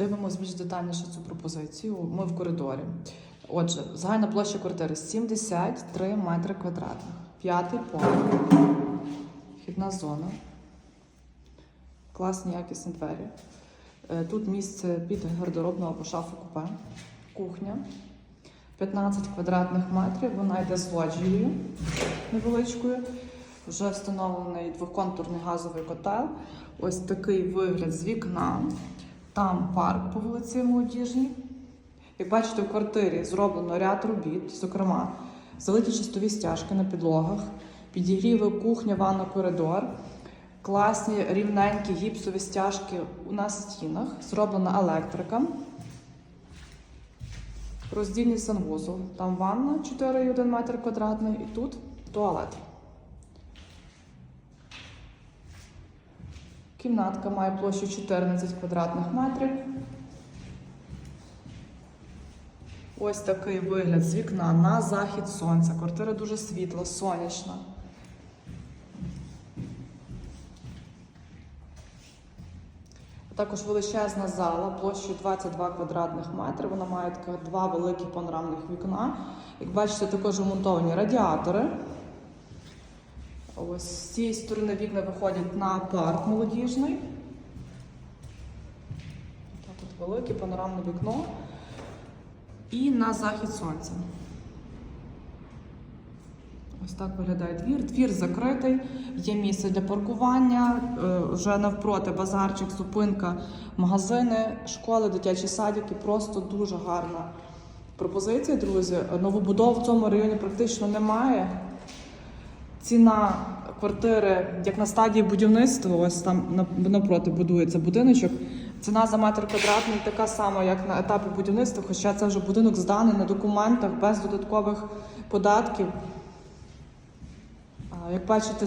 Дивимось більш детальніше цю пропозицію. Ми в коридорі. Отже, загальна площа квартири 73 метри квадратних. П'ятий поверх. Вхідна зона. Класні якісні двері. Е, Тут місце під гардеробну або шафу купе. Кухня. 15 квадратних метрів. Вона йде з лоджією невеличкою. Вже встановлений двоконтурний газовий котел. Ось такий вигляд з вікна. Там парк по вулиці Молодіжній. Як бачите, в квартирі зроблено ряд робіт, зокрема, залиті чистові стяжки на підлогах, підігріви, кухня, ванна, коридор, класні рівненькі гіпсові стяжки на стінах, зроблена електрика. Роздільний санвузол. Там ванна 4,1 метр квадратний і тут туалет. Кімнатка має площу 14 квадратних метрів. Ось такий вигляд з вікна на захід сонця. Квартира дуже світла, сонячна. Також величезна зала площею 22 квадратних метри. Вона має два великі панорамних вікна. Як бачите, також вмонтовані радіатори. Ось з цієї сторони вікна виходять на парк молодіжний. Так, Тут велике панорамне вікно. І на захід сонця. Ось так виглядає двір. Двір закритий, є місце для паркування, е, вже навпроти базарчик, зупинка, магазини, школи, дитячі садики. Просто дуже гарна пропозиція, друзі. Новобудов в цьому районі практично немає. Ціна квартири, як на стадії будівництва, ось там напроти будується будиночок. Ціна за метр квадратний така сама, як на етапі будівництва, хоча це вже будинок зданий на документах без додаткових податків. Як бачите,